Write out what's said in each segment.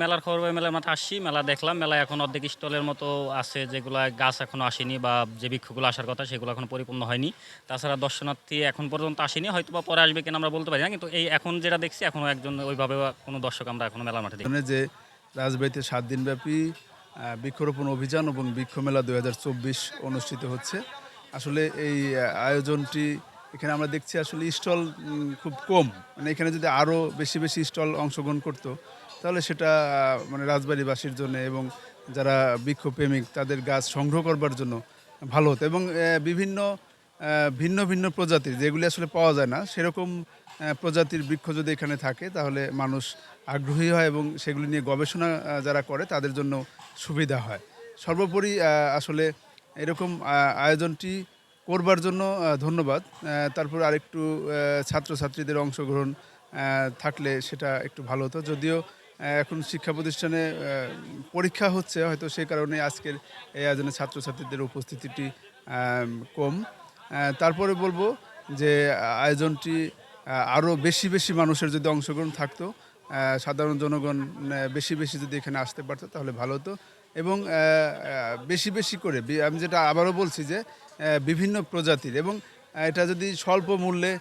মেলার খবর পেয়ে মেলার মাঠে আসছি, মেলা দেখলাম মেলা এখন অর্ধেক স্টলের মতো আছে যেগুলো গাছ এখনও আসেনি বা যে বৃক্ষগুলো আসার কথা সেগুলো এখন পরিপূর্ণ হয়নি। তাছাড়া দর্শনার্থী এখন পর্যন্ত আসেনি হয়তো বা পরে আসবে কিনা আমরা বলতে পারি না, কিন্তু এই এখন যেটা দেখছি, এখনও একজন ওইভাবে কোনো দর্শক আমরা এখনও মেলার মাঠে দেখি যে রাজবাড়িতে সাত দিনব্যাপী বৃক্ষরোপণ অভিযান এবং বৃক্ষ মেলা দুই হাজার চব্বিশ অনুষ্ঠিত হচ্ছে। আসলে এই আয়োজনটি এখানে আমরা দেখছি আসলে স্টল খুব কম। মানে এখানে যদি আরও বেশি বেশি স্টল অংশগ্রহণ করতো তাহলে সেটা মানে রাজবাড়িবাসীর জন্য এবং যারা বৃক্ষপ্রেমিক তাদের গাছ সংগ্রহ করবার জন্য ভালো হতো। এবং বিভিন্ন ভিন্ন ভিন্ন প্রজাতির যেগুলি আসলে পাওয়া যায় না, সেরকম প্রজাতির বৃক্ষ যদি এখানে থাকে তাহলে মানুষ আগ্রহী হয় এবং সেগুলি নিয়ে গবেষণা যারা করে তাদের জন্য সুবিধা হয়। সর্বোপরি আসলে এরকম আয়োজনটি করবার জন্য ধন্যবাদ। তারপর আরেকটু ছাত্রছাত্রীদের অংশগ্রহণ থাকলে সেটা একটু ভালো হতো। যদিও এখন শিক্ষা প্রতিষ্ঠানে পরীক্ষা হচ্ছে, হয়তো সেই কারণে আজকের এই আয়োজনে ছাত্রছাত্রীদের উপস্থিতিটি কম। তারপরে বলব যে আয়োজনটি আরও বেশি বেশি মানুষের যদি অংশগ্রহণ থাকতো সাধারণ জনগণ বেশি বেশি যদি এখানে আসতে পারতো, তাহলে ভালো হতো। এবং বেশি বেশি করে আমি যেটা আবারও বলছি যে বিভিন্ন প্রজাতির এবং এটা যদি স্বল্প মূল্যে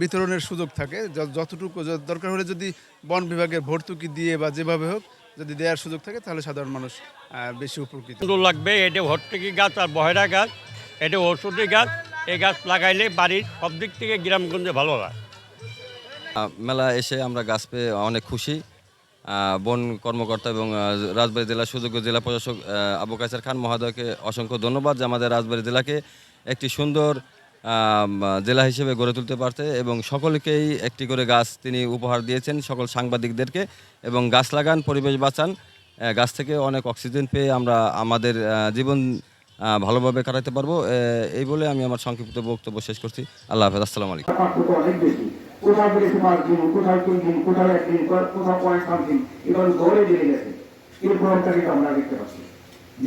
বিতরণের সুযোগ থাকে। যতটুকু দরকার হলে যদি বন বিভাগের ভর্তুকি দিয়ে বা যেভাবে হোক যদি দেওয়ার সুযোগ থাকে তাহলে সাধারণ মানুষ বেশি উপকৃত সুন্দর লাগবে এটা ভর্তুকি গাছ আর বহেরা গাছ এটা ঔষধি গাছ এই গাছ লাগাইলে বাড়ির সব দিক থেকে গ্রামগঞ্জে ভালো হয়। মেলা এসে আমরা গাছ পেয়ে অনেক খুশি। বন কর্মকর্তা এবং রাজবাড়ী জেলার সুযোগ্য জেলা প্রশাসক আবু কাইসার খান মহোদয়কে অসংখ্য ধন্যবাদ যে আমাদের রাজবাড়ী জেলাকে একটি সুন্দর জেলা হিসেবে গড়ে তুলতে পারতে এবং সকলকেই একটি করে গাছ তিনি উপহার দিয়েছেন, সকল সাংবাদিকদেরকে। এবং গাছ লাগান, পরিবেশ বাঁচান গাছ থেকে অনেক অক্সিজেন পেয়ে আমরা আমাদের জীবন ভালোভাবে কাটাতে পারব। এই বলে আমি আমার সংক্ষিপ্ত বক্তব্য শেষ করছি। আল্লাহ হাফেজ, আসসালামু আলাইকুম। আমরা দেখতে পাচ্ছি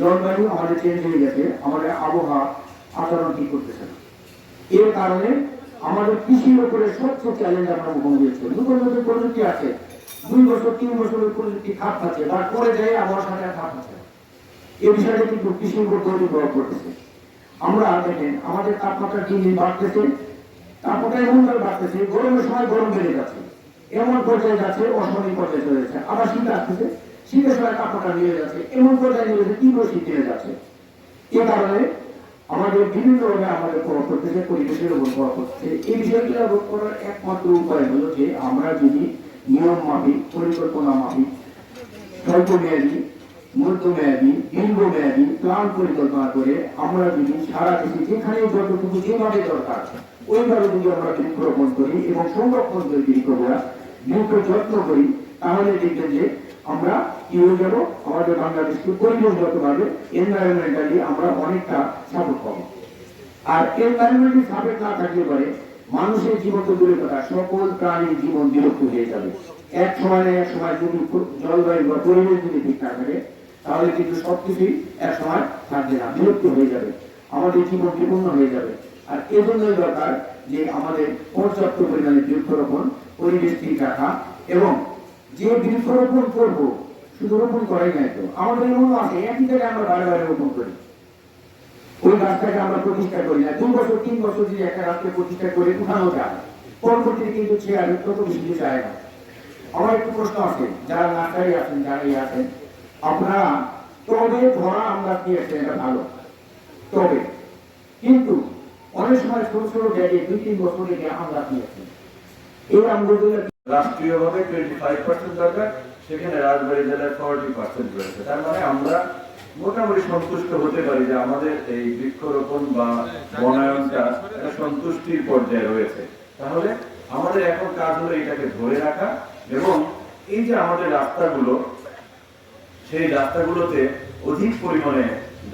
জলবায়ু আমাদের চেঞ্জ হয়ে গেছে, আমাদের আবহাওয়া আচরণ ঠিক করতেছে না। এর কারণে আমাদের কৃষির উপরে সবচেয়ে চ্যালেঞ্জ আমরা মুখোমুখি হচ্ছে নতুন নতুন প্রযুক্তি আছে। দুই বছর, তিন বছরের প্রযুক্তি খাপ খাচ্ছে তারপরে যায় আবহাওয়ার সাথে খাপ না। এই বিষয়টা কিন্তু কৃষির উপর গভীর প্রভাব পড়তেছে। আমরা দেখেন, আমাদের তাপমাত্রা দিন দিন বাড়তেছে, তাপমাত্রা এমনভাবে বাড়তেছে গরমের সময় গরম বেড়ে যাচ্ছে। এমন পর্যায়ে যাচ্ছে অসামরিক পর্যায়ে চলে যাচ্ছে। আবার শীত আসতেছে, শীতের সময় তাপমাত্রা নিয়ে যাচ্ছে, এমন পর্যায়ে নেমে যাচ্ছে, তীব্র শীত নেমে যাচ্ছে। এ কারণে আমাদের বিভিন্ন বিভিন্নভাবে আমাদের প্রভাব পড়তেছে পরিবেশের উপর প্রভাব পড়তেছে এই বিষয়টি রোধ করার একমাত্র উপায় হলো যে আমরা যদি নিয়ম মাফিক, পরিকল্পনা মাফিক স্বল্প মেয়াদী মধ্যমেয়াদী, দীর্ঘমেয়াদী প্ল্যান পরিকল্পনা করে আমরা যদি সারা দেশে যেখানে যতটুকু যেভাবে দরকার, ওইভাবে যদি আমরা বৃক্ষরোপণ করি এবং সংরক্ষণ করি বৃক্ষগুলা বৃক্ষ যত্ন করি, তাহলে দেখবেন যে আমরা কি হয়ে যাব আমাদের বাংলাদেশকে পরিবেশগতভাবে এনভায়রনমেন্টালি আমরা অনেকটা সাপোর্ট পাবো। আর এনভায়রনমেন্টলি সাপোর্ট না থাকলে পরে মানুষের জীবন তো দূরে কথা, সকল প্রাণীর জীবন বিলুপ্ত হয়ে যাবে। এক সময় এক সময় যদি জলবায়ু বা পরিবেশ যদি ঠিক না থাকে, তাহলে কিন্তু সবকিছুই এক সময় থাকবে না, বিলুপ্ত হয়ে যাবে। আমাদের জীবন বিপন্ন হয়ে যাবে। আর এজন্যই দরকার যে আমাদের পর্যাপ্ত পরিমাণে বৃক্ষরোপণ, পরিবেশ ঠিক রাখা এবং যে বৃক্ষরোপণ করব, শুধু রোপণ করাই নাই তো। আমাদের এমন আছে? একই জায়গায় আমরা বারে বারে রোপণ করি। ওই গাছটাকে আমরা প্রতিষ্ঠা করি না। দুই বছর, তিন বছর যদি একটা গাছকে প্রতিষ্ঠা করে উঠানো যায়, পরবর্তীতে কিন্তু সে আর তত বেশি চায় না। আমার একটু প্রশ্ন আছে, যারা নার্সারি আছেন, যারা ইয়ে আছেন, আপনারা তবে ধরা আমরা দিয়েছেন এটা ভালো। তবে। কিন্তু অনেক সময় ছোট ছোট ব্যাগে দুই, তিন বছর থেকে আমরা দিয়েছেন এই আমগুলো রাষ্ট্রীয়ভাবে টোয়েন্টি ফাইভ পার্সেন্ট দরকার, সেখানে রাজবাড়ী জেলায় ফর্টি পার্সেন্ট রয়েছে। তার মানে আমরা মোটামুটি সন্তুষ্ট হতে পারি যে আমাদের এই বৃক্ষরোপণ বা বনায়নটা সন্তুষ্টির পর্যায়ে রয়েছে। তাহলে আমাদের এখন কাজ হলো এটাকে ধরে রাখা এবং এই যে আমাদের রাস্তাগুলো, সেই রাস্তাগুলোতে অধিক পরিমাণে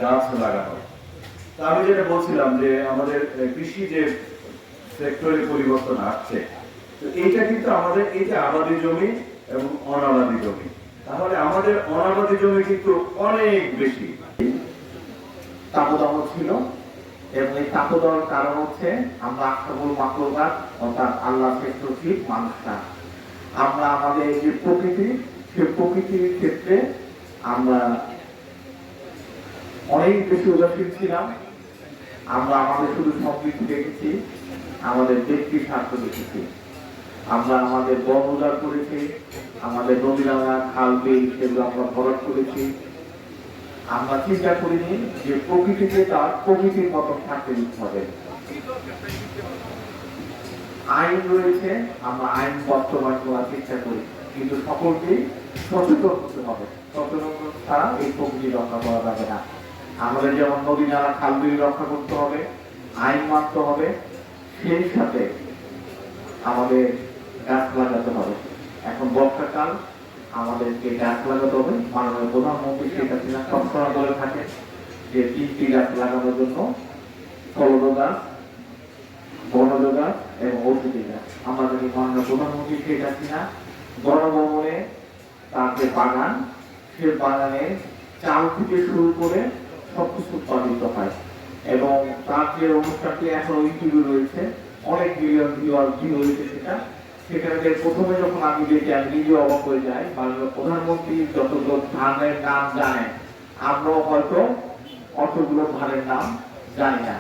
গাছ লাগানো তা আমি যেটা বলছিলাম যে আমাদের কৃষি যে সেক্টরে পরিবর্তন আসছে এইটা কিন্তু আমাদের, এই আবাদি জমি এবং অনাবাদি জমি, তাহলে আমাদের অনাবাদি জমি কিন্তু অনেক বেশি। তাপদাহ ছিল, এবং এই তাপদাহর কারণ হচ্ছে আমরা আক্রমণ মাকলবাদ অর্থাৎ আল্লাহ শ্রেষ্ঠ জীব মানুষরা আমরা আমাদের এই যে প্রকৃতি সে প্রকৃতির ক্ষেত্রে আমরা অনেক বেশি উদাসীন ছিলাম। আমরা আমাদের শুধু সমৃদ্ধি দেখেছি, আমাদের ব্যক্তি স্বার্থ দেখেছি। আমরা আমাদের বন উজাড় করেছি, আমাদের নদী নালা খাল, বিল সেগুলো আমরা ভরাট করেছি। আমরা চিন্তা করিনি যে প্রকৃতিকে তার প্রকৃতির মতো থাকতে হবে। আইন রয়েছে, আমরা আইন বাস্তবায়ন করার চেষ্টা করি, কিন্তু সকলকেই সচেতন হতে হবে। সচেতন ছাড়া এই প্রকৃতি রক্ষা করা যাবে না। আমাদের যেমন নদী নালা খাল, বিল রক্ষা করতে হবে, আইন মানতে হবে, সেই সাথে আমাদের গাছ লাগাতে হবে। এখন বর্ষাকাল আমাদেরকে গাছ লাগাতে হবে। মাননীয় প্রধানমন্ত্রী শেখ হাসিনা সবসময় বলে থাকেন যে তিনটি গাছ লাগানোর জন্য ফলদ গাছ, বনজ গাছ এবং ঔষধি গাছ। যদি মাননীয় প্রধানমন্ত্রী শেখ হাসিনা গণভবনে তার যে বাগান, সে বাগানে চাল থেকে শুরু করে সবকিছু উৎপাদিত হয়। এবং তার যে অনুষ্ঠানটি এখন রয়েছে, অনেক মিলিয়ন ভিউয়ার ভিউ সেটা। সেখানে প্রথমে যখন আমি দেখি নিজে অবাক হয়ে যাই, মাননীয় প্রধানমন্ত্রী যতগুলো ধানের নাম জানেন, আমরাও হয়তো অতগুলো ধানের নাম জানি না।